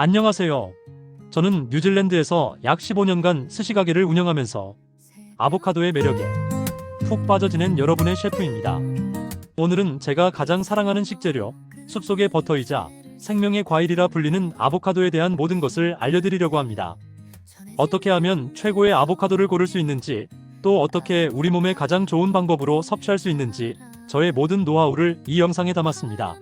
안녕하세요. 저는 뉴질랜드에서 약 15년간 스시 가게를 운영하면서 아보카도의 매력에 푹 빠져 지낸 여러분의 셰프입니다. 오늘은 제가 가장 사랑하는 식재료, 숲속의 버터이자 생명의 과일이라 불리는 아보카도에 대한 모든 것을 알려드리려고 합니다. 어떻게 하면 최고의 아보카도를 고를 수 있는지, 또 어떻게 우리 몸에 가장 좋은 방법으로 섭취할 수 있는지 저의 모든 노하우를 이 영상에 담았습니다.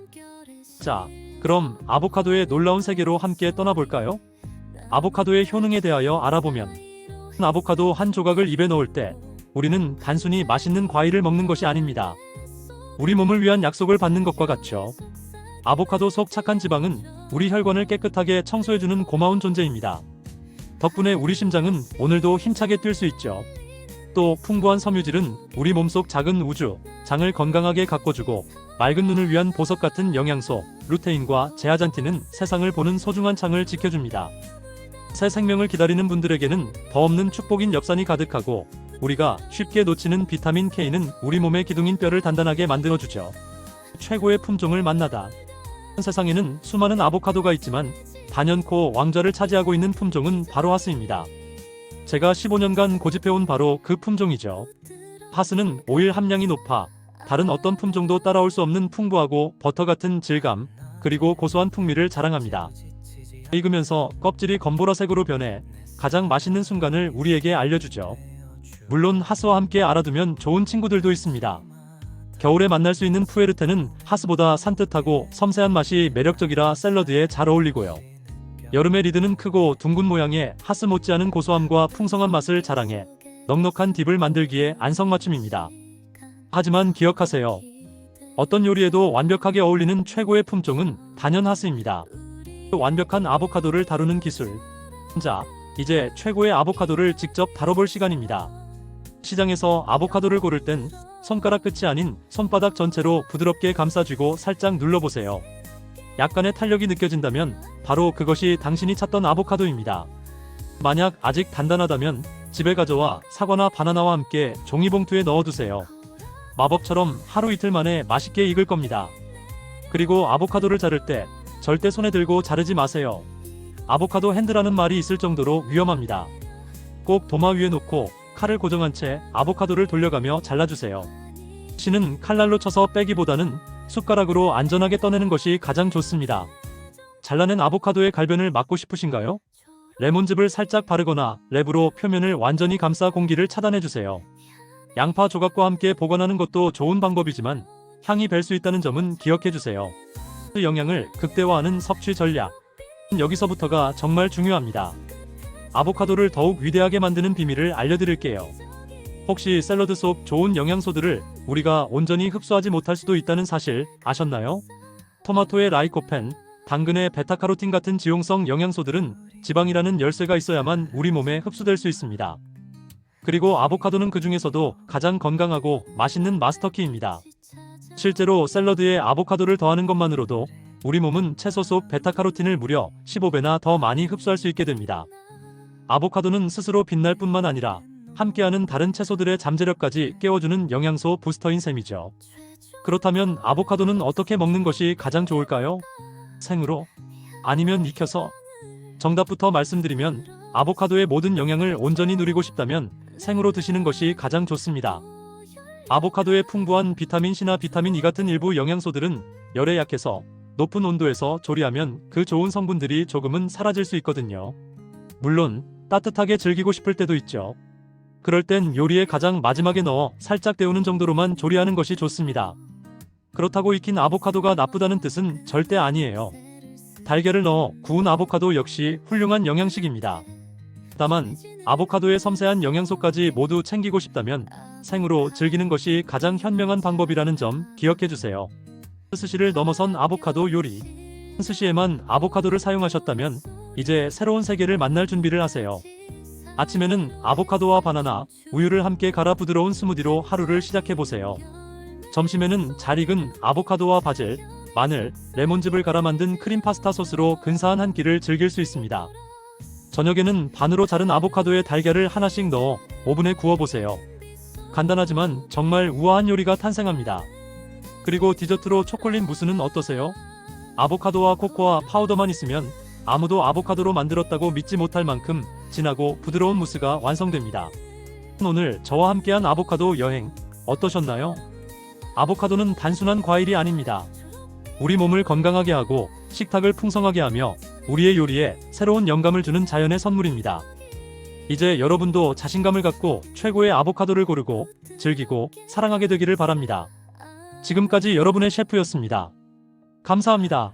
자, 그럼 아보카도의 놀라운 세계로 함께 떠나볼까요? 아보카도의 효능에 대하여 알아보면 아보카도 한 조각을 입에 넣을 때 우리는 단순히 맛있는 과일을 먹는 것이 아닙니다. 우리 몸을 위한 약속을 받는 것과 같죠. 아보카도 속 착한 지방은 우리 혈관을 깨끗하게 청소해주는 고마운 존재입니다. 덕분에 우리 심장은 오늘도 힘차게 뛸 수 있죠. 또 풍부한 섬유질은 우리 몸속 작은 우주, 장을 건강하게 가꿔주고 맑은 눈을 위한 보석 같은 영양소, 루테인과 제아잔틴은 세상을 보는 소중한 창을 지켜줍니다. 새 생명을 기다리는 분들에게는 더 없는 축복인 엽산이 가득하고 우리가 쉽게 놓치는 비타민 K는 우리 몸의 기둥인 뼈를 단단하게 만들어주죠. 최고의 품종을 만나다. 세상에는 수많은 아보카도가 있지만 단연코 왕좌를 차지하고 있는 품종은 바로 하스입니다. 제가 15년간 고집해온 바로 그 품종이죠. 하스는 오일 함량이 높아 다른 어떤 품종도 따라올 수 없는 풍부하고 버터 같은 질감, 그리고 고소한 풍미를 자랑합니다. 익으면서 껍질이 검보라색으로 변해 가장 맛있는 순간을 우리에게 알려주죠. 물론 하스와 함께 알아두면 좋은 친구들도 있습니다. 겨울에 만날 수 있는 푸에르테는 하스보다 산뜻하고 섬세한 맛이 매력적이라 샐러드에 잘 어울리고요. 여름의 리드는 크고 둥근 모양의 하스 못지않은 고소함과 풍성한 맛을 자랑해 넉넉한 딥을 만들기에 안성맞춤입니다. 하지만 기억하세요. 어떤 요리에도 완벽하게 어울리는 최고의 품종은 단연 하스입니다. 완벽한 아보카도를 다루는 기술. 자, 이제 최고의 아보카도를 직접 다뤄볼 시간입니다. 시장에서 아보카도를 고를 땐 손가락 끝이 아닌 손바닥 전체로 부드럽게 감싸쥐고 살짝 눌러보세요. 약간의 탄력이 느껴진다면 바로 그것이 당신이 찾던 아보카도입니다. 만약 아직 단단하다면 집에 가져와 사과나 바나나와 함께 종이봉투에 넣어두세요. 마법처럼 하루 이틀 만에 맛있게 익을 겁니다. 그리고 아보카도를 자를 때 절대 손에 들고 자르지 마세요. 아보카도 핸드라는 말이 있을 정도로 위험합니다. 꼭 도마 위에 놓고 칼을 고정한 채 아보카도를 돌려가며 잘라주세요. 씨는 칼날로 쳐서 빼기보다는 숟가락으로 안전하게 떠내는 것이 가장 좋습니다. 잘라낸 아보카도의 갈변을 막고 싶으신가요? 레몬즙을 살짝 바르거나 랩으로 표면을 완전히 감싸 공기를 차단해주세요. 양파 조각과 함께 보관하는 것도 좋은 방법이지만 향이 밸 수 있다는 점은 기억해주세요. 그 영양을 극대화하는 섭취 전략. 여기서부터가 정말 중요합니다. 아보카도를 더욱 위대하게 만드는 비밀을 알려드릴게요. 혹시 샐러드 속 좋은 영양소들을 우리가 온전히 흡수하지 못할 수도 있다는 사실 아셨나요? 토마토의 라이코펜, 당근의 베타카로틴 같은 지용성 영양소들은 지방이라는 열쇠가 있어야만 우리 몸에 흡수될 수 있습니다. 그리고 아보카도는 그 중에서도 가장 건강하고 맛있는 마스터키입니다. 실제로 샐러드에 아보카도를 더하는 것만으로도 우리 몸은 채소 속 베타카로틴을 무려 15배나 더 많이 흡수할 수 있게 됩니다. 아보카도는 스스로 빛날 뿐만 아니라 함께하는 다른 채소들의 잠재력까지 깨워주는 영양소 부스터인 셈이죠. 그렇다면 아보카도는 어떻게 먹는 것이 가장 좋을까요? 생으로? 아니면 익혀서? 정답부터 말씀드리면 아보카도의 모든 영양을 온전히 누리고 싶다면 생으로 드시는 것이 가장 좋습니다. 아보카도의 풍부한 비타민 C나 비타민 E 같은 일부 영양소들은 열에 약해서 높은 온도에서 조리하면 그 좋은 성분들이 조금은 사라질 수 있거든요. 물론 따뜻하게 즐기고 싶을 때도 있죠. 그럴 땐 요리에 가장 마지막에 넣어 살짝 데우는 정도로만 조리하는 것이 좋습니다. 그렇다고 익힌 아보카도가 나쁘다는 뜻은 절대 아니에요. 달걀을 넣어 구운 아보카도 역시 훌륭한 영양식입니다. 다만 아보카도의 섬세한 영양소까지 모두 챙기고 싶다면 생으로 즐기는 것이 가장 현명한 방법이라는 점 기억해 주세요. 스시를 넘어선 아보카도 요리. 스시에만 아보카도를 사용하셨다면 이제 새로운 세계를 만날 준비를 하세요. 아침에는 아보카도와 바나나, 우유를 함께 갈아 부드러운 스무디로 하루를 시작해 보세요. 점심에는 잘 익은 아보카도와 바질, 마늘, 레몬즙을 갈아 만든 크림 파스타 소스로 근사한 한 끼를 즐길 수 있습니다. 저녁에는 반으로 자른 아보카도에 달걀을 하나씩 넣어 오븐에 구워보세요. 간단하지만 정말 우아한 요리가 탄생합니다. 그리고 디저트로 초콜릿 무스는 어떠세요? 아보카도와 코코아 파우더만 있으면 아무도 아보카도로 만들었다고 믿지 못할 만큼 진하고 부드러운 무스가 완성됩니다. 오늘 저와 함께한 아보카도 여행 어떠셨나요? 아보카도는 단순한 과일이 아닙니다. 우리 몸을 건강하게 하고 식탁을 풍성하게 하며 우리의 요리에 새로운 영감을 주는 자연의 선물입니다. 이제 여러분도 자신감을 갖고 최고의 아보카도를 고르고 즐기고 사랑하게 되기를 바랍니다. 지금까지 여러분의 셰프였습니다. 감사합니다.